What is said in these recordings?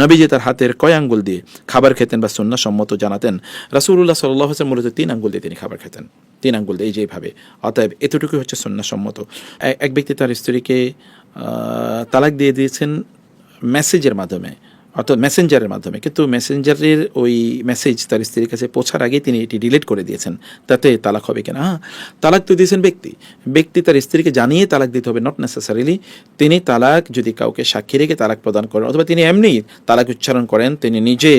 নবীজি তার হাতের কয় আঙ্গুল দিয়ে খাবার খেতেন বা সন্না সম্মত জানাতেন? রাসুল্লাহ সাল্লাহ হোসেন মূলত তিন আঙ্গুল দিয়ে তিনি খাবার খেতেন। তিন আঙ্গুল দিয়ে এই যেভাবে অতএব এতটুকুই হচ্ছে সন্না সম্মত। এক ব্যক্তি তার স্ত্রীকে তালাক দিয়ে দিয়েছেন মেসেজের মাধ্যমে। অর্থাৎ মেসেঞ্জারের মাধ্যমে। কিন্তু মেসেঞ্জারের ওই মেসেজ তার স্ত্রীর কাছে পৌঁছার আগে তিনি এটি ডিলিট করে দিয়েছেন। তাতে তালাক হবে কিনা? হ্যাঁ তালাক তো দিয়েছেন ব্যক্তি। ব্যক্তি তার স্ত্রীকে জানিয়ে তালাক দিতে হবে নট নেসেসারিলি তিনি তালাক যদি কাউকে সাক্ষী রেখে তালাক প্রদান করেন অথবা তিনি এমনি তালাক উচ্চারণ করেন তিনি নিজে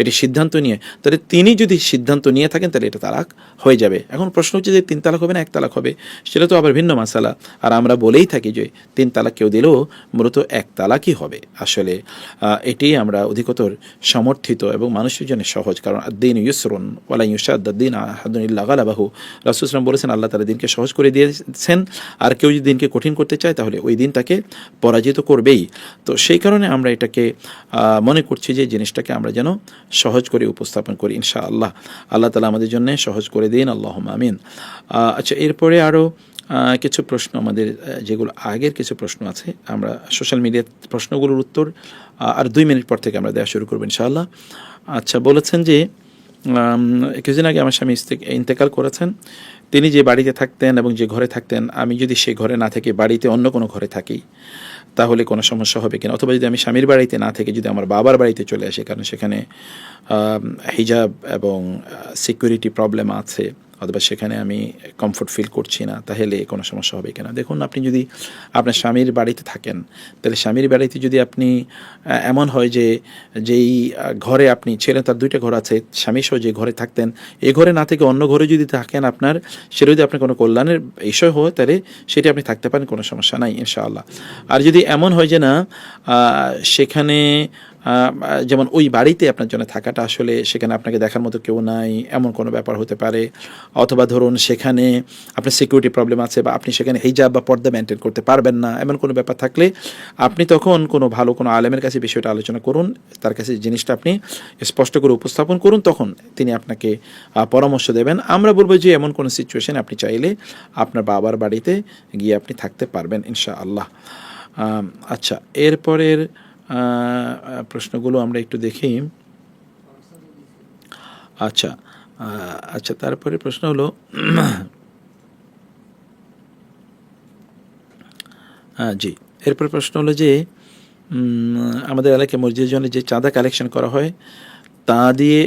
এটি সিদ্ধান্ত নিয়ে তাহলে তিনি যদি সিদ্ধান্ত নিয়ে থাকেন তাহলে এটা তালাক হয়ে যাবে। এখন প্রশ্ন হচ্ছে যে তিন তালাক হবে না এক তালাক হবে? সেটা তো আবার ভিন্ন মাসালা। আর আমরা বলেই থাকি যে তিন তালাক কেউ দিলেও মূলত এক তালাকই হবে। আসলে আহ, এটি আমরা অধিকতর সমর্থিত এবং মানুষের জন্য সহজ। কারণ দিন ইউসরুন ওয়ালা ইউসাদ্দিন আহাদুল্লাহ গালাবাহু। রাসুসলাম বলেছেন, আল্লাহ তারা দিনকে সহজ করে দিয়েছেন। আর কেউ যদি দিনকে কঠিন করতে চায়, তাহলে ওই দিন তাকে পরাজিত করবেই। তো সেই কারণে আমরা এটাকে মনে করছি যে জিনিসটাকে আমরা যেন সহজ করে উপস্থাপন করি ইনশা আল্লাহ আল্লাহ তালা আমাদের জন্য সহজ করে দিন আল্লাহ আমিন। আচ্ছা এরপরে আরও কিছু প্রশ্ন আমাদের যেগুলো আগের কিছু প্রশ্ন আছে, আমরা সোশ্যাল মিডিয়ার প্রশ্নগুলোর উত্তর আর দুই মিনিট পর থেকে আমরা দেওয়া শুরু করব ইনশাআল্লাহ। আচ্ছা বলেছেন যে কিছুদিন আগে আমার স্বামী ইন্তেকাল করেছেন। তিনি যে বাড়িতে থাকতেন এবং যে ঘরে থাকতেন, আমি যদি সেই ঘরে না থেকে বাড়িতে অন্য কোনো ঘরে থাকি, তাহলে কোনো সমস্যা হবে কিনা? অথবা যদি আমি স্বামীর বাড়িতে না থেকে যদি আমার বাবার বাড়িতে চলে আসি, কারণ সেখানে হিজাব এবং সিকিউরিটি প্রবলেম আছে অথবা সেখানে আমি কমফোর্ট ফিল করছি না, তাহলে কোনো সমস্যা হবে কিনা? দেখুন, আপনি যদি আপনার স্বামীর বাড়িতে থাকেন, তাহলে স্বামীর বাড়িতে যদি আপনি এমন হয় যে, যেই ঘরে আপনি, ছেলে তার দুইটা ঘর আছে স্বামী সহ যে ঘরে থাকতেন এই ঘরে না থেকে অন্য ঘরে যদি থাকেন আপনার সেটা যদি আপনার কোনো কল্যাণের বিষয় হয়, তাহলে সেটি আপনি থাকতে পারেন, কোনো সমস্যা নাই, ইনশাআল্লাহ। আর যদি এমন হয় যে না সেখানে যেমন ওই বাড়িতে আপনার জন্য থাকাটা আসলে সেখানে আপনাকে দেখার মতো কেউ নাই, এমন কোনো ব্যাপার হতে পারে। অথবা ধরুন সেখানে আপনার সিকিউরিটি প্রবলেম আছে বা আপনি সেখানে হিজাব বা পর্দা মেনটেন করতে পারবেন না, এমন কোনো ব্যাপার থাকলে আপনি তখন কোনো ভালো কোনো আলেমের কাছে বিষয়টা আলোচনা করুন, তার কাছে জিনিসটা আপনি স্পষ্ট করে উপস্থাপন করুন, তখন তিনি আপনাকে পরামর্শ দেবেন। আমরা বলব যে এমন কোনো সিচুয়েশন আপনি চাইলে আপনার বাবার বাড়িতে গিয়ে আপনি থাকতে পারবেন ইনশা আল্লাহ আচ্ছা এরপরের প্রশ্নগুলো আমরা একটু দেখি। আচ্ছা আচ্ছা তারপরে প্রশ্ন হলো জি, এরপর প্রশ্ন হলো যে আমাদের এলাকায় মসজিদের জন্য যে চাঁদা কালেকশন করা হয়, তা দিয়ে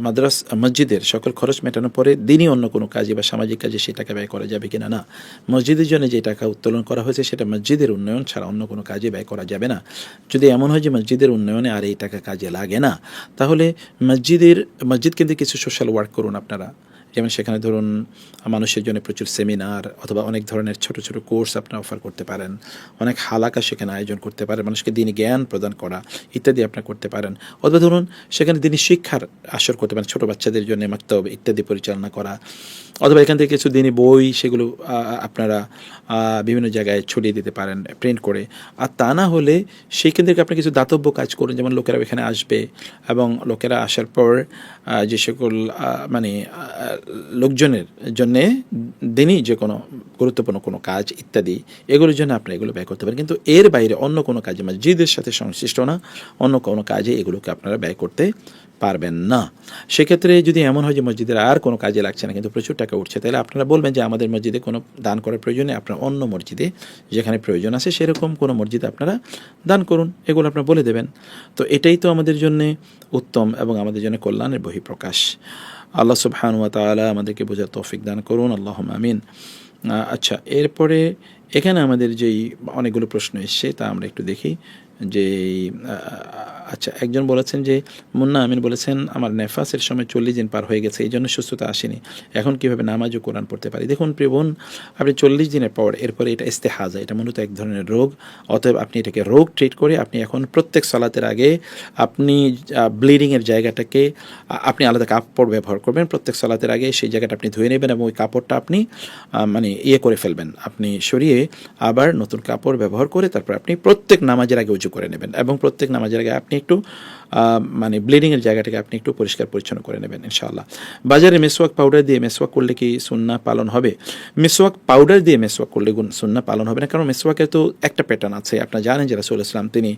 মাদ্রাস, মসজিদের সকল খরচ মেটানোর পরে দিনই অন্য কোনো কাজে বা সামাজিক কাজে সেই টাকা ব্যয় করা যাবে কিনা? না। মসজিদের জন্য যে টাকা উত্তোলন করা হয়েছে, সেটা মসজিদের উন্নয়ন ছাড়া অন্য কোনো কাজে ব্যয় করা যাবে না। যদি এমন হয় যে মসজিদের উন্নয়নে আর এই টাকা কাজে লাগে না, তাহলে মসজিদের, মসজিদ কিন্তু কিছু সোশ্যাল ওয়ার্ক করুন আপনারা। যেমন সেখানে ধরুন, মানুষের জন্য প্রচুর সেমিনার অথবা অনেক ধরনের ছোট ছোট কোর্স আপনারা অফার করতে পারেন। অনেক হালাকা সেখানে আয়োজন করতে পারেন, মানুষকে দিন জ্ঞান প্রদান করা ইত্যাদি আপনারা করতে পারেন। অথবা ধরুন, সেখানে দিনই শিক্ষার আসর করতে পারেন, ছোটো বাচ্চাদের জন্য মাক্তব ইত্যাদি পরিচালনা করা। অথবা এখান থেকে কিছু দিনই বই, সেগুলো আপনারা বিভিন্ন জায়গায় ছড়িয়ে দিতে পারেন প্রিন্ট করে। আর তা না হলে সেইখান থেকে আপনি কিছু দাতব্য কাজ করুন, যেমন লোকেরা এখানে আসবে এবং লোকেরা আসার পর যে সকল মানে লোকজনের জন্যে দিনই যে কোনো গুরুত্বপূর্ণ কোনো কাজ ইত্যাদি, এগুলোর জন্য আপনি এগুলো ব্যয় করতে পারেন। কিন্তু এর বাইরে অন্য কোনো কাজে মানে জিদের সাথে সংশ্লিষ্ট না। অন্য কোনো কাজে এগুলোকে আপনারা ব্যয় করতে পারবেন না। সেক্ষেত্রে যদি এমন হয় যে মসজিদের আর কোনো কাজে লাগছে না, কিন্তু প্রচুর টাকা উঠছে, তাহলে আপনারা বলবেন যে আমাদের মসজিদে কোনো দান করার প্রয়োজন আপনার অন্য মসজিদে যেখানে প্রয়োজন আছে সেরকম কোনো মসজিদে আপনারা দান করুন, এগুলো আপনারা বলে দেবেন। তো এটাই তো আমাদের জন্য উত্তম এবং আমাদের জন্য কল্যাণের বহিঃপ্রকাশ। আল্লাহ সুবহান ওয়া তাআলা আমাদেরকে বোঝার তৌফিক দান করুন আল্লাহ আমিন। আচ্ছা এরপরে এখানে আমাদের যেই অনেকগুলো প্রশ্ন এসছে, তা আমরা একটু দেখি। যে আচ্ছা একজন বলেছেন যে, মুন্না আমিন বলেছেন, আমার নেফাসের সময় চল্লিশ দিন পার হয়ে গেছে, এই জন্য সুস্থতা আসেনি। এখন কীভাবে নামাজ ও কোরআন পড়তে পারি? দেখুন প্রিয় বোন, আপনি চল্লিশ দিনের পর এরপরে এটা ইস্তেহাজা, এটা মূলত এক ধরনের রোগ। অতএব আপনি এটাকে রোগ ট্রিট করে আপনি এখন প্রত্যেক সালাতের আগে আপনি ব্লিডিংয়ের জায়গাটাকে আপনি আলাদা কাপড় ব্যবহার করবেন। প্রত্যেক সালাতের আগে সেই জায়গাটা আপনি ধুয়ে নেবেন এবং ওই কাপড়টা আপনি মানে ইয়ে করে ফেলবেন। আপনি সরিয়ে আবার নতুন কাপড় ব্যবহার করে তারপর আপনি প্রত্যেক নামাজের আগে উঁচু করে নেবেন এবং প্রত্যেক নামাজের আগে আপনি একটু মানে ব্লিডিংয়ের জায়গাটাকে আপনি একটু পরিষ্কার পরিচ্ছন্ন করে নেবেন, ইনশাআল্লাহ। বাজারে মেসওয়াক পাউডার দিয়ে মেসওয়াক করলে কি সুন্না পালন হবে? মেসওয়াক পাউডার দিয়ে মেসওয়াক করলে গুণ সুন্না পালন হবে না, কারণ মেসওয়াকের তো একটা প্যাটার্ন আছে। আপনারা জানেন যে রাসুল ইসলাম তিনি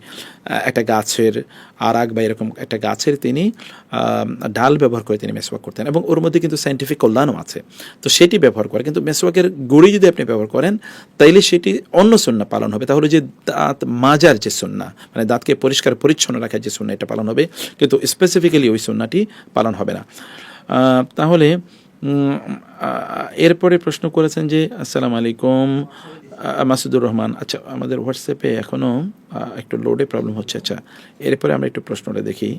একটা গাছের আরাক বা এরকম একটা গাছের তিনি ডাল ব্যবহার করে তিনি মেসওয়াক করতেন এবং ওর মধ্যে কিন্তু সাইন্টিফিক কল্যাণও আছে। তো সেটি ব্যবহার করে, কিন্তু মেসওয়াকের গুড়ি যদি আপনি ব্যবহার করেন, তাইলে সেটি অন্য সুন্না পালন হবে। তাহলে যে দাঁত মাজার যে সুন্না মানে দাঁতকে পরিষ্কার পরিচ্ছন্ন রাখার যে সুন্না এটা পালন হবে, কিন্তু স্পেসিফিক্যালি ওই সুন্নাটি পালন হবে না। তাহলে এরপরে প্রশ্ন করেছেন যে, আসসালামু আলাইকুম মাসুদুর রহমান। আচ্ছা আমাদের হোয়াটসঅ্যাপে এখনও একটু লোডে প্রবলেম হচ্ছে। আচ্ছা এরপরে আমরা একটু প্রশ্নটা দেখি।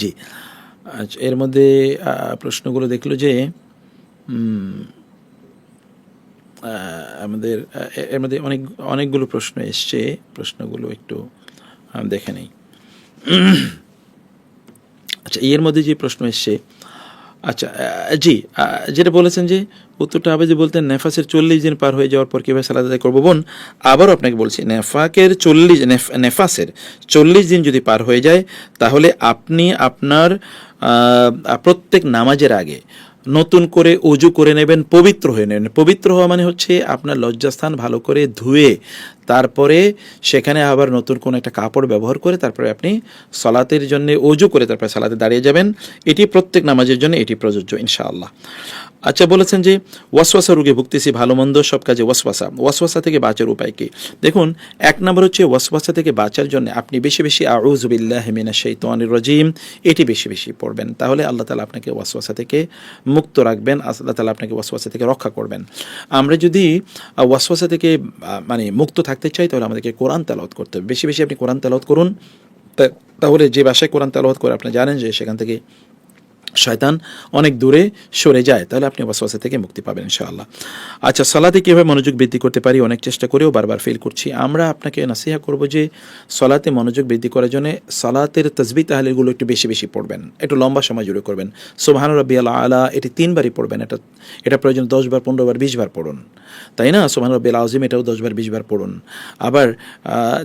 জি আচ্ছা এর মধ্যে প্রশ্নগুলো দেখল যে আমাদের এর মধ্যে অনেক, অনেকগুলো প্রশ্ন এসছে। প্রশ্নগুলো একটু দেখে নেই। আচ্ছা এর মধ্যে যে প্রশ্ন এসছে আচ্ছা জি যেটা বলেছেন যে, উত্তরটা হবে যে বলতেন, নেফাসের চল্লিশ দিন পার হয়ে যাওয়ার পর কীভাবে সালাদ আদায় করব? বোন আবারও আপনাকে বলছি, নেফাকের চল্লিশ, নেফ- নেফাসের চল্লিশ দিন যদি পার হয়ে যায়, তাহলে আপনি আপনার প্রত্যেক নামাজের আগে নতুন করে অজু করে নেবেন, পবিত্র হয়ে নেবেন। পবিত্র হওয়া মানে হচ্ছে আপনার লজ্জাস্থান ভালো করে ধুয়ে তারপরে সেখানে আবার নতুন কোনো একটা কাপড় ব্যবহার করে তারপরে আপনি সলাতের জন্য অজু করে তারপরে সালাতে দাঁড়িয়ে যাবেন। এটি প্রত্যেক নামাজের জন্য এটি প্রযোজ্য, ইনশাআল্লাহ। আচ্ছা বলেছেন যে ওয়াসওয়াসা রোগে ভুগতেছি, ভালো মন্দ সব কাজে ওয়াসওয়াসা। ওয়াসওয়াসা থেকে বাঁচার উপায় কি? দেখুন, এক নম্বর হচ্ছে ওয়াসওয়াসা থেকে বাঁচার জন্য আপনি বেশি বেশি আউজুবিল্লাহ মিনা শৈতানির রজিম, এটি বেশি বেশি পড়বেন। তাহলে আল্লাহ তালা আপনাকে ওয়াসওয়াসা থেকে মুক্ত রাখবেন, আল্লাহ তালা আপনাকে ওয়াসওয়াসা থেকে রক্ষা করবেন। আমরা যদি ওয়াসওয়াসা থেকে মানে মুক্ত থাকতে চাই, তাহলে আমাদেরকে কোরআন তেলাওয়াত করতে হবে। বেশি বেশি আপনি কোরআন তেলাওয়াত করুন। তাহলে যে বাসায় কোরআন তেলাওয়াত করে আপনি জানেন যে সেখান থেকে শয়তান অনেক দূরে সরে যায়, তাহলে আপনি ওয়াসওয়াসা থেকে মুক্তি পাবেন ইনশাআল্লাহ। আচ্ছা সালাতে কীভাবে মনোযোগ বৃদ্ধি করতে পারি অনেক চেষ্টা করেও বারবার ফেল করছি। আমরা আপনাকে নাসিহা করব যে সলাতে মনোযোগ বৃদ্ধি করার জন্য সালাতের তসবি তাহলেগুলো একটু বেশি বেশি পড়বেন। একটু লম্বা সময় জুড়ে করবেন। সোহান রব্বি আলা, এটি তিনবারই পড়বেন। এটা এটা প্রয়োজন দশ বার, পনেরো বার, বিশ বার পড়ুন। তাই না? সোহান রব্বি আজিম এটাও দশ বার, বিশ বার পড়ুন। আবার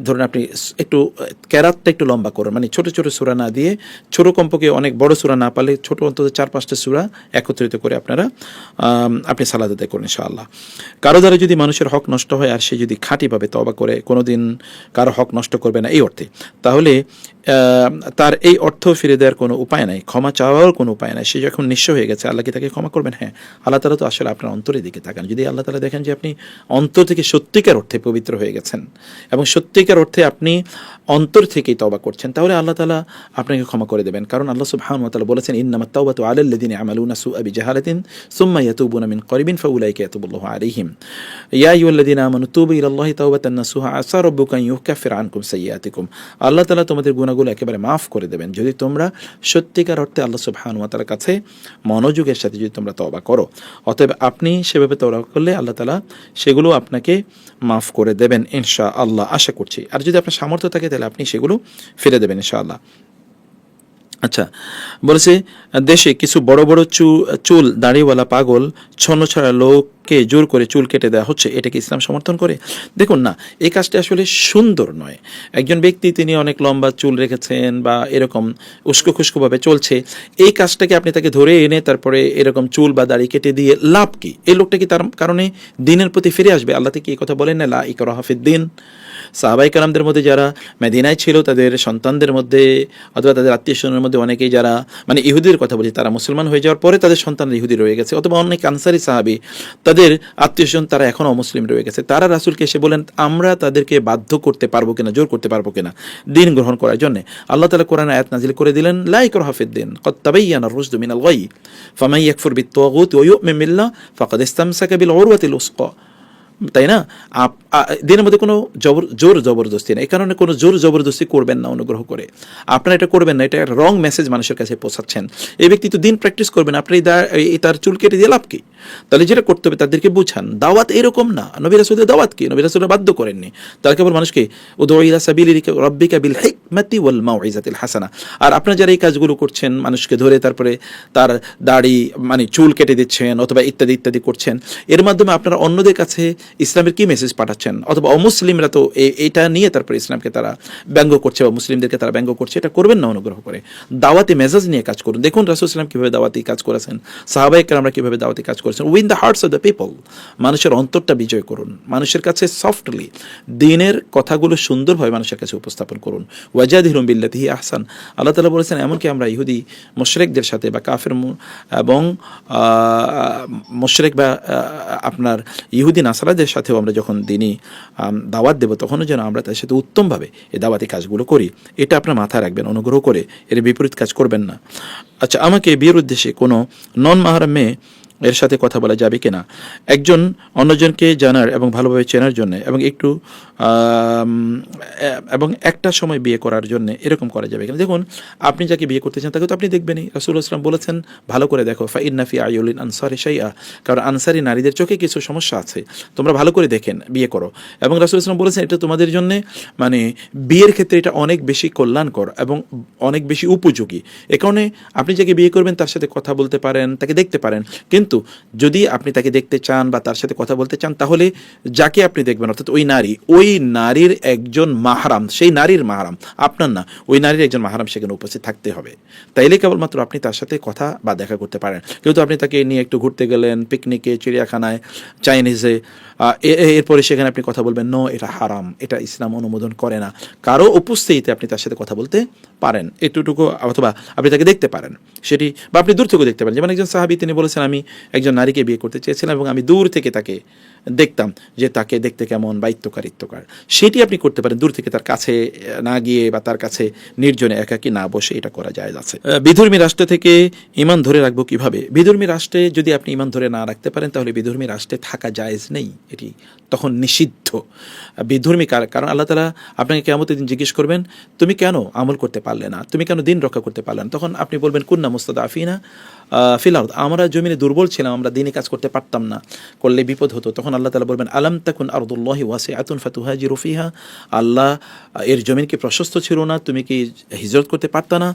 ধরুন আপনি একটু ক্যারাতটা একটু লম্বা করুন। মানে ছোট ছোট সুরা না দিয়ে ছোট কম্পকে অনেক বড় সুরা না পারলে ছোট অন্তত চার, পাঁচটা সুরা একত্রিত করে আপনারা আপনি সালাদ আদায় করুন ইনশাআল্লাহ। কারও দ্বারা যদি মানুষের হক নষ্ট হয় আর সে যদি খাঁটিভাবে তবা করে, কোনোদিন কারও হক নষ্ট করবে না, এই অর্থে। তাহলে তার এই অর্থ ফিরে দেওয়ার কোনো উপায় নাই, ক্ষমা চাওয়ার কোনো উপায় নাই। সে যখন নিঃস্ব হয়ে গেছে, আল্লাহ কি তাকে ক্ষমা করবেন? হ্যাঁ আল্লাহ তালা তো আসলে আপনার অন্তরের দিকে তাকান। যদি আল্লাহ তালা দেখেন যে আপনি অন্তর থেকে সত্যিকার অর্থে পবিত্র হয়ে গেছেন এবং সত্যিকার অর্থে আপনি অন্তর থেকেই তবা করছেন, তাহলে আল্লাহ তালা আপনাকে ক্ষমা করে দেবেন। কারণ আল্লাহ সুবহান তালা বলেছেন ইন্নামা তাওবাতু আলাল্লাযিনা ইয়ামালুনা সুআ বিজাহালাতিন সুম্মা ইয়াতুবুনা মিন করিবিন ফাউলাইকা ইয়াতুবুল্লাহু আলাইহিম। ইয়া আইয়ুহাল্লাযিনা আমানু, তুবু ইলাল্লাহি তাওবাতান নাসুহা, আসা রাব্বুকা ইউকাফির আনকুম সাইয়্যাতিকুম। আল্লাহ তাআলা তোমাদের গুনাহগুলো একেবারে মাফ করে দেবেন। যদি তোমরা সত্যিকার অর্থে আল্লাহ সুবহানাহু ওয়া তাআলার কাছে মনোযোগের সাথে যদি তোমরা তওবা করো, অতএব আপনি সেভাবে তওবা করলে আল্লাহ তাআলা সেগুলো আপনাকে মাফ করে দেবেন ইনশা আল্লাহ আশা করছি। আর যদি আপনার সামর্থ্য থাকে তাহলে আপনি সেগুলো ফিরে দেবেন ইনশাআল্লাহ। আচ্ছা বলেছে, দেশে কিছু বড় বড় চুল, দাড়িওয়ালা পাগল, ছন্ন ছাড়া লোককে জোর করে চুল কেটে দেওয়া হচ্ছে এটাকে ইসলাম সমর্থন করে? দেখুন না, এই কাজটা আসলে সুন্দর নয়। একজন ব্যক্তি তিনি অনেক লম্বা চুল রেখেছেন বা এরকম উস্কো খুস্কোভাবে চলছে, এই কাজটাকে আপনি তাকে ধরে এনে তারপরে এরকম চুল বা দাড়ি কেটে দিয়ে লাভ কি? এই লোকটা কি তার কারণে দিনের প্রতি ফিরে আসবে? আল্লাহ থেকে এই কথা বলেন না, লা ইকরা হাফিদ দিন সাহাবাই কালামদের মধ্যে যারা মেদিনায় ছিল, তাদের সন্তানদের মধ্যে অথবা তাদের আত্মীয় স্বজনের মধ্যে অনেকেই যারা মানে ইহুদির কথা বলছি, তারা মুসলমান হয়ে যাওয়ার পরে তাদের সন্তান ইহুদি রয়ে গেছে। অথবা অনেক আনসারি সাহাবি, তাদের আত্মীয় স্বজন তারা এখনও অমুসলিম রয়ে গেছে। তারা রাসুলকে এসে বলেন আমরা তাদেরকে বাধ্য করতে পারব কিনা, জোর করতে পারব কিনা, দিন গ্রহণ করার জন্য? আল্লাহ তালা কোরআন আয়াত নাজিল করে দিলেন লাইক হাফিদ দিন কত তাবাইয়ানা রুশদু মিনাল গাই ফামাই ইয়াকফুর বিত্তাগুত ওয়া ইউমিন বিল্লাহ, ফাকাদ ইসতামসাকা বিল উরওয়াতিল উসকা। তাই না? দিনের মধ্যে কোনো জবর, জোর জবরদস্তি নেই। এই কারণে কোনো জোর জবরদস্তি করবেন না অনুগ্রহ করে। আপনারা এটা করবেন না, এটা রং মেসেজ মানুষের কাছে পৌঁছাচ্ছেন। এই ব্যক্তি তো দিন প্র্যাকটিস করবেন আপনি তার চুল কেটে দিয়ে লাভ কি? তাহলে যেটা করতে হবে তাদেরকে বুঝান। দাওয়াত এরকম না। নবী রাসুলের দাওয়াত কি? নবী রাসুলের বাধ্য করেননি। তারা কেবল মানুষকে রব্বিকা বিল হিকমাতি ওয়াল মাউইজাতিল হাসানা। আর আপনারা যারা এই কাজগুলো করছেন, মানুষকে ধরে তারপরে তার দাড়ি মানে চুল কেটে দিচ্ছেন অথবা ইত্যাদি ইত্যাদি করছেন, এর মাধ্যমে আপনারা অন্যদের কাছে ইসলামের কি মেসেজ পাঠাচ্ছেন? অথবা অমুসলিমরা তো এটা নিয়ে তারপর ইসলামকে তারা ব্যঙ্গ করছে বা মুসলিমদেরকে তারা ব্যঙ্গ করছে, এটা করবেন না অনুগ্রহ করে। দাওয়াতি মেসেজ নিয়ে কাজ করুন। দেখুন রাসুল ইসলাম কীভাবে দাওয়াতি কাজ করেছেন। সাহাবাহিকরা আমরা কীভাবে দাওয়াতি কাজ করেছেন। Win the hearts of the people মানুষের অন্তরটা বিজয় করুন। মানুষের কাছে সফটলি দিনের কথাগুলো সুন্দরভাবে মানুষের কাছে উপস্থাপন করুন। ওয়াজাদ হিরুম বিল্লাতিহি আহসান। আল্লাহ তালা বলেছেন, এমনকি আমরা ইহুদি মোশরেকদের সাথে বা কাফের এবং মোশরেক বা আপনার ইহুদি নাসারাদের সাথেও আমরা যখন দিনই দাওয়াত দেবো, তখনও যেন আমরা তার সাথে উত্তমভাবে এই দাওয়াতি কাজগুলো করি। এটা আপনার মাথায় রাখবেন, অনুগ্রহ করে এর বিপরীত কাজ করবেন না। আচ্ছা আমাকে বিয়ের উদ্দেশ্যে কোনো নন মাহারাম মেয়ে এর সাথে কথা বলা যাবে কিনা। একজন অন্যজনকে জানার এবং ভালোভাবে চেনার জন্য এবং একটু এবং একটা সময় বিয়ে করার জন্য এরকম করা যাবে কিনা। দেখুন, আপনি যাকে বিয়ে করতে চান তাকে তো আপনি দেখবেনই। রাসুল ইসলাম বলেছেন, ভালো করে দেখো ফাইন নাফি আইউলিন আনসারি সাইয়া কারণ আনসারি নারীদের চোখে কিছু সমস্যা আছে। তোমরা ভালো করে দেখেন, বিয়ে করো। এবং রাসুল ইসলাম বলেছেন, এটা তোমাদের জন্য মানে বিয়ের ক্ষেত্রে এটা অনেক বেশি কল্যাণকর এবং অনেক বেশি উপযোগী। এ কারণে আপনি যাকে বিয়ে করবেন তার সাথে কথা বলতে পারেন, তাকে দেখতে পারেন। কিন্তু যদি আপনি তাকে দেখতে চান বা তার সাথে কথা বলতে চান, তাহলে যাকে আপনি দেখবেন, অর্থাৎ ওই নারী, ওই নারীর একজন মাহারাম, সেই নারীর মাহারাম, আপনার না, ওই নারীর একজন মাহারাম সেখানে উপস্থিত থাকতে হবে। তাইলে কেবলমাত্র আপনি তার সাথে কথা বা দেখা করতে পারেন। কিন্তু আপনি তাকে নিয়ে একটু ঘুরতে গেলেন পিকনিকে চিড়িয়াখানায় চাইনিজে এরপরে সেখানে আপনি কথা বলবেন নো এটা হারাম, এটা ইসলাম অনুমোদন করে না। কারও উপস্থিতিতে আপনি তার সাথে কথা বলতে পারেন এটুটুকু অথবা আপনি তাকে দেখতে পারেন, সেটি বা আপনি দূর থেকেও দেখতে পারেন। যেমন একজন সাহাবি, তিনি বলেছেন, আমি একজন নারীকে বিয়ে করতে চেয়েছিলাম এবং আমি দূর থেকে তাকে দেখতাম যে তাকে দেখতে কেমন বা ইত্যকার ইত্যকার সেটি আপনি করতে পারেন। দূর থেকে তার কাছে না গিয়ে বা তার কাছে নির্জনে একাকি না বসে এটা করা যায় আছে। বিধর্মী রাষ্ট্র থেকে ইমান ধরে রাখব কীভাবে? বিধর্মী রাষ্ট্রে যদি আপনি ইমান ধরে না রাখতে পারেন, তাহলে বিধর্মী রাষ্ট্রে থাকা জায়েজ নেই। এটি তখন নিষিদ্ধ। বিধর্মী কার- কারণ আল্লাহ তালা আপনাকে কেমন দিন জিজ্ঞেস করবেন, তুমি কেন আমল করতে পারলে না? তুমি কেন দিন রক্ষা করতে পারলে না? তখন আপনি বলবেন, কুন্না মুস্তাদ আফিনা ফিলাউদ আমরা জমিনে দুর্বল ছিলাম, আমরা দিনে কাজ করতে পারতাম না। করলে বিপদ হতো। তখন আল্লাহ তালা বলবেন, আলাম তাকুন আরদুল্লাহি ওয়াসে আতুন ফাতুহাজি রফিহা আল্লাহ, এর জমিন কি প্রশস্ত ছিল না? তুমি কি হিজরত করতে পারতা না?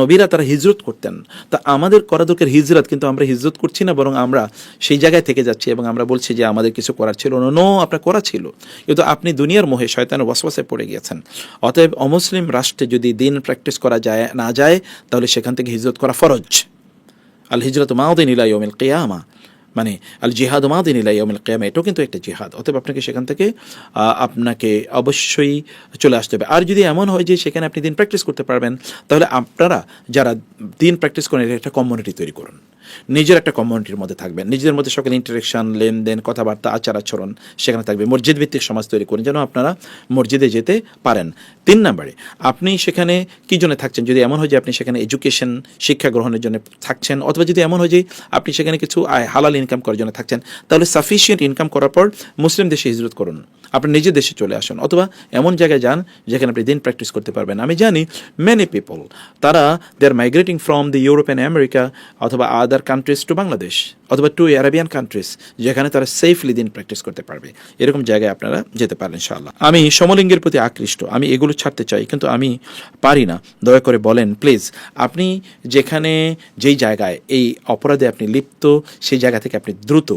নবীরা তারা হিজরত করতেন। তা আমাদের করা দরকার হিজরত, কিন্তু আমরা হিজরত করছি না, বরং আমরা সেই জায়গায় থেকে যাচ্ছি এবং আমরা বলছি যে আমাদের কিছু করার ছিল না। নো, আপনার করা ছিল। কিন্তু আপনি দুনিয়ার মোহে শয়তানের ওয়াসওয়াসে পড়ে গিয়েছেন। অতএব অমুসলিম রাষ্ট্রে যদি দিন প্র্যাকটিস করা যায়, না যায়, তাহলে সেখান থেকে হিজরত করা ফরজ। আল হিজরত মাউদিন ইলা ইয়মিল কিয়ামা। মানে আল জিহাদ মাউদিন ইলা ইয়মিল কেয়ামা, এটাও কিন্তু একটা জিহাদ। অতএব আপনাকে সেখান থেকে আপনাকে অবশ্যই চলে আসতে হবে। আর যদি এমন হয় যে সেখানে আপনি দিন প্র্যাকটিস করতে পারবেন, তাহলে আপনারা যারা দিন প্র্যাকটিস করেন একটা কমিউনিটি তৈরি করুন। নিজের একটা কমিউনিটির মধ্যে থাকবেন। নিজেদের মধ্যে সকল ইন্টারেকশন লেনদেন, কথাবার্তা, আচার আচরণ সেখানে থাকবে। মসজিদ ভিত্তিক সমাজ তৈরি করুন, যেন আপনারা মসজিদে যেতে পারেন। তিন নম্বরে, আপনি সেখানে কি জন্য থাকছেন? যদি এমন হয় যে আপনি সেখানে এডুকেশন শিক্ষা গ্রহণের জন্য থাকছেন, অথবা যদি এমন হয় যে আপনি সেখানে কিছু, আয়, হালাল ইনকাম করার জন্য থাকছেন, তাহলে সাফিসিয়েন্ট ইনকাম করার পর মুসলিম দেশে হিজরত করুন। আপনি নিজের দেশে চলে আসুন অথবা এমন জায়গায় যান যেখানে আপনি দিন প্র্যাকটিস করতে পারবেন। আমি জানি মেনি পিপল তারা they are migrating from the Europe and America অথবা আদার কান্ট্রিজ টু বাংলাদেশ অথবা টু অ্যারাবিয়ান কান্ট্রিজ যেখানে তারা সেফলি দিন প্র্যাকটিস করতে পারবে। এরকম জায়গায় আপনারা যেতে পারেন ইনশাআল্লাহ। আমি সমলিঙ্গের প্রতি আকৃষ্ট, আমি এগুলো ছাড়তে চাই, কিন্তু আমি পারি না। দয়া করে বলেন প্লিজ আপনি যেখানে, যেই জায়গায় এই অপরাধে আপনি লিপ্ত, সেই জায়গা থেকে আপনি দ্রুত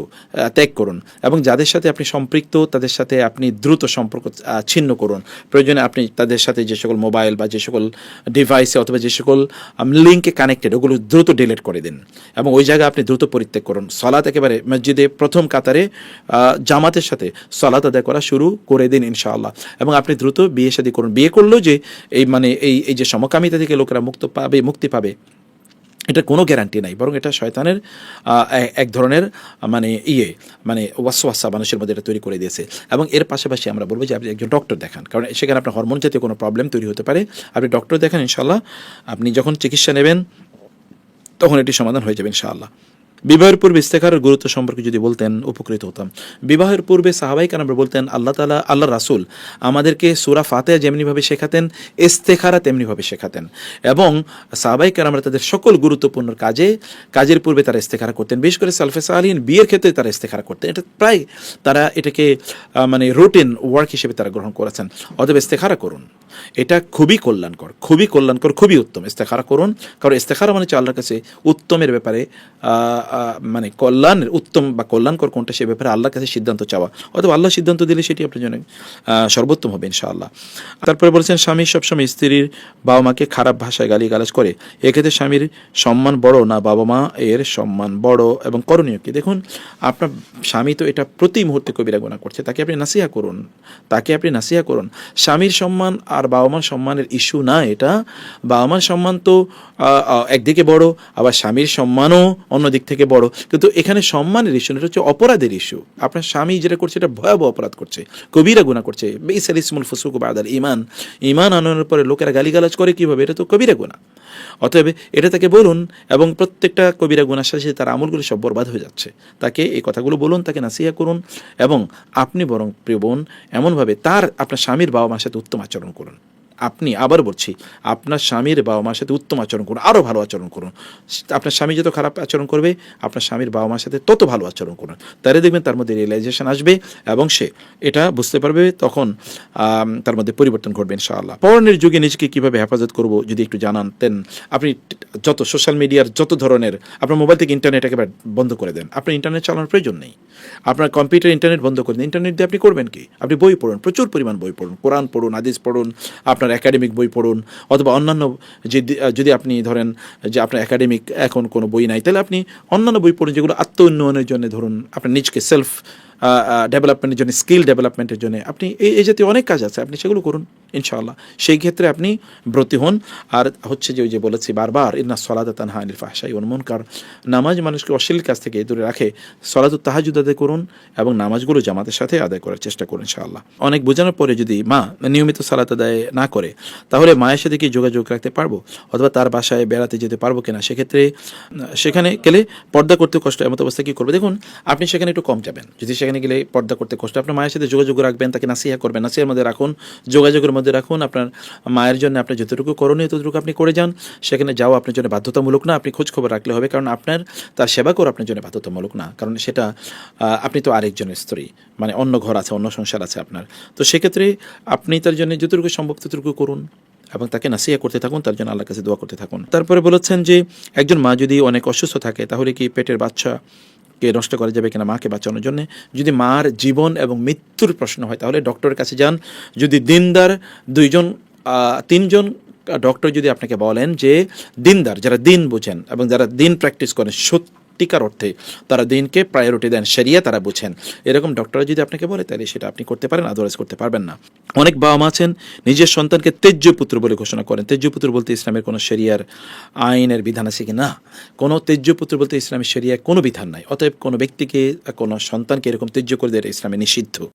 ত্যাগ করুন এবং যাদের সাথে আপনি সম্পৃক্ত, তাদের সাথে আপনি দ্রুত সম্পর্ক ছিন্ন করুন। প্রয়োজনে আপনি তাদের সাথে যে সকল মোবাইল বা যে সকল ডিভাইসে অথবা যে সকল লিঙ্কে কানেক্টেড ওগুলো দ্রুত ডিলিট করে দিন। এবং ওই জায়গায় আপনি দ্রুত পরিত্যাগ করুন। সলাত একেবারে মসজিদে প্রথম কাতারে জামাতের সাথে সলাত আদায় করা শুরু করে দিন ইনশাআল্লাহ। এবং আপনি দ্রুত বিয়ে শাদী করুন। বিয়ে করলেও যে এই মানে এই এই যে সমকামিতা থেকে লোকেরা মুক্ত পাবে, মুক্তি পাবে এটা কোনো গ্যারান্টি নাই, বরং এটা শয়তানের এক ধরনের মানে ইয়ে মানে ওয়াসওয়াসা মানুষের মধ্যে এটা তৈরি করে দিয়েছে। এবং এর পাশাপাশি আমরা বলব যে আপনি একজন ডক্টর দেখান, কারণ সেখানে আপনার হরমোন জাতীয় কোনো প্রবলেম তৈরি হতে পারে। আপনি ডক্টর দেখান ইনশাল্লাহ আপনি যখন চিকিৎসা নেবেন, তখন এটি সমাধান হয়ে যাবে, ইনশাআল্লাহ। বিবাহের পূর্বে ইস্তেখারের গুরুত্ব সম্পর্কে যদি বলতেন, উপকৃত হতাম। বিবাহের পূর্বে সাহাবাই কানাম বলতেন, আল্লাহ তালা আল্লাহ রাসুল আমাদেরকে সুরা ফাতেহা যেমনিভাবে শেখাতেন, ইস্তেখারা তেমনিভাবে শেখাতেন। এবং সাহাবাই কানামরা তাদের সকল গুরুত্বপূর্ণ কাজে, কাজের পূর্বে তারা ইস্তেখারা করতেন। বিশেষ করে সালফেসা আলীন বিয়ের ক্ষেত্রে তারা ইস্তেখারা করতেন। এটা প্রায় তারা এটাকে মানে রুটিন ওয়ার্ক হিসেবে তারা গ্রহণ করেছেন। অতএব ইস্তেখারা করুন। এটা খুবই কল্যাণকর খুবই কল্যাণকর, খুবই উত্তম। ইস্তেখারা করুন, কারণ ইস্তেখারা মানে হচ্ছে আল্লাহর কাছে উত্তমের ব্যাপারে মানে কল্যাণের উত্তম বা কল্যাণকর কোনটা সে ব্যাপারে আল্লাহর কাছে সিদ্ধান্ত চাওয়া। অথবা আল্লাহ সিদ্ধান্ত দিলে সেটি আপনার জন্য সর্বোত্তম হবে ইনশাআল্লাহ। তারপরে বলেছেন, স্বামী সবসময় স্ত্রীর বাবা মাকে খারাপ ভাষায় গালি গালাজ করে। এক্ষেত্রে স্বামীর সম্মান বড় না বাবা মা এর সম্মান বড় এবং করণীয় কি? দেখুন, আপনার স্বামী তো এটা প্রতি মুহূর্তে কবিরা গুণা করছে, তাকে আপনি নাসিহা করুন, তাকে আপনি নাসিহা করুন। স্বামীর সম্মান আর বাবা মার সম্মানের ইস্যু না এটা। বাবা মার সম্মান তো একদিকে বড়, আবার স্বামীর সম্মানও অন্য দিক থেকে বড়। কিন্তু এখানে সম্মানের ইস্যু এটা হচ্ছে অপরাধের ইস্যু আপনার স্বামী যেটা করছে, এটা ভয়াবহ অপরাধ করছে। কবিরা গুণা করছে। বেসাল ইসমুল ফুসুক বাদার ইমান ইমান আনানোর পরে লোকেরা গালিগালাজ করে কীভাবে? এটা তো কবিরা গুণা অতএব এটা তাকে বলুন এবং প্রত্যেকটা কবিরা গুণার সাথে তার আমলগুলি সব বরবাদ হয়ে যাচ্ছে। তাকে এই কথাগুলো বলুন, তাকে নাসিহা করুন এবং আপনি বরং প্রিয় বোন, এমনভাবে তার আপনার স্বামীর বাবা মার সাথে উত্তম আচরণ করুন। আপনি আবার বলছি, আপনার স্বামীর বাবা মার সাথে উত্তম আচরণ করুন আরও ভালো আচরণ করুন। আপনার স্বামী যত খারাপ আচরণ করবে, আপনার স্বামীর বাবা মার সাথে তত ভালো আচরণ করুন। তাহলে দেখবেন তার মধ্যে রিয়েলাইজেশন আসবে এবং সে এটা বুঝতে পারবে, তখন তার মধ্যে পরিবর্তন ঘটবে ইনশাআল্লাহ। পরনের যুগে নিজেকে কীভাবে হেফাজত করব যদি একটু জানান দেন আপনি যত সোশ্যাল মিডিয়ার যত ধরনের, আপনার মোবাইল থেকে ইন্টারনেট একেবারে বন্ধ করে দেন। আপনার ইন্টারনেট চালানোর প্রয়োজন নেই। আপনার কম্পিউটার ইন্টারনেট বন্ধ করে দিন। ইন্টারনেট দিয়ে আপনি করবেন কি? আপনি বই পড়ুন, প্রচুর পরিমাণ বই পড়ুন, কোরআন পড়ুন, হাদিস পড়ুন, আপনার একাডেমিক বই পড়ুন অথবা অন্যান্য যে যদি আপনি ধরেন যে আপনার একাডেমিক এখন কোনো বই নাই, তাহলে আপনি অন্যান্য বই পড়ুন যেগুলো আত্ম উন্নয়নের জন্য ধরুন আপনার নিজকে সেলফ ডেভেলপমেন্টের জন্য স্কিল ডেভেলপমেন্টের জন্য। আপনি এই এই জাতীয় অনেক কাজ আছে, আপনি সেগুলো করুন, ইনশাআল্লাহ। সেই ক্ষেত্রে আপনি ব্রতী হন। আর হচ্ছে যে ওই যে বলেছি বারবার, ইন্না সলাদ তানহা আনিল ফাহশাই অনুমনকার নামাজ মানুষকে অশ্লীল কাজ থেকে দূরে রাখে। সলাদুত তাহাজুদ আদায় করুন এবং নামাজগুলো জামাতের সাথে আদায় করার চেষ্টা করুন, ইনশাআল্লাহ। অনেক বোঝানোর পরে যদি মা নিয়মিত সালাত আদায় না করে, তাহলে মায়ের সাথে কি যোগাযোগ রাখতে পারব? অথবা তার বাসায় বেড়াতে যেতে পারব কিনা? সেক্ষেত্রে, সেখানে গেলে পর্দা করতে কষ্ট, এমত অবস্থা কি করবে? দেখুন, আপনি সেখানে একটু কম যাবেন। যদি সেখানে গেলে পর্দা করতে কষ্ট আপনার মায়ের সাথে যোগাযোগ রাখবেন, তাকে নাসিহা করবেন, নাসিহার মধ্যে রাখুন, যোগাযোগের মধ্যে রাখুন। আপনার মায়ের জন্য আপনার যতটুকু করণীয়, ততটুকু আপনি করে যান। সেখানে যাওয়া আপনার জন্য বাধ্যতামূলক না, আপনি খোঁজ খবর রাখলে হবে, কারণ আপনার, তার সেবা করা আপনার জন্য বাধ্যতামূলক না। কারণ সেটা আপনি তো আরেকজনের স্ত্রী মানে অন্য ঘর আছে, অন্য সংসার আছে আপনার। তো সেক্ষেত্রে আপনি তার জন্য যতটুকু সম্ভব ততটুকু করুন এবং তাকে নাসিয়া করতে থাকুন, তার জন্য আল্লাহর কাছে দোয়া করতে থাকুন। তারপরে বলেছেন যে, একজন মা যদি অনেক অসুস্থ থাকে, তাহলে কি পেটের বাচ্চা কে নষ্ট করা যাবে কিনা মাকে বাঁচানোর জন্য। যদি মার জীবন এবং মৃত্যুর প্রশ্ন হয়, তাহলে ডক্টরের কাছে যান। যদি দিনদার দুইজন তিনজন ডক্টর যদি আপনাকে বলেন যে, দিনদার যারা দিন বোঝেন এবং যারা দিন প্র্যাকটিস করেন সত্যিকার অর্থে তারা দিনকে প্রায়োরিটি দেন সেরিয়া তারা বুঝেন। এরকম ডক্টর যদি আপনাকে বলে, তাহলে সেটা আপনি করতে পারেন আদারওয়াইজ করতে পারবেন না। অনেক বাবা মা আছেন, নিজের সন্তানকে তেজ্য পুত্র বলে ঘোষণা করেন। তেজ্য পুত্র বলতে ইসলামের কোনো সেরিয়ার আইনের বিধান আছে কি না? কোনো তেজ্য পুত্র বলতে ইসলামের সেরিয়ার কোনো বিধান নাই। অতএব কোনো ব্যক্তিকে, কোনো সন্তানকে এরকম তেজ্য করে দেয় ইসলামে নিষিদ্ধ।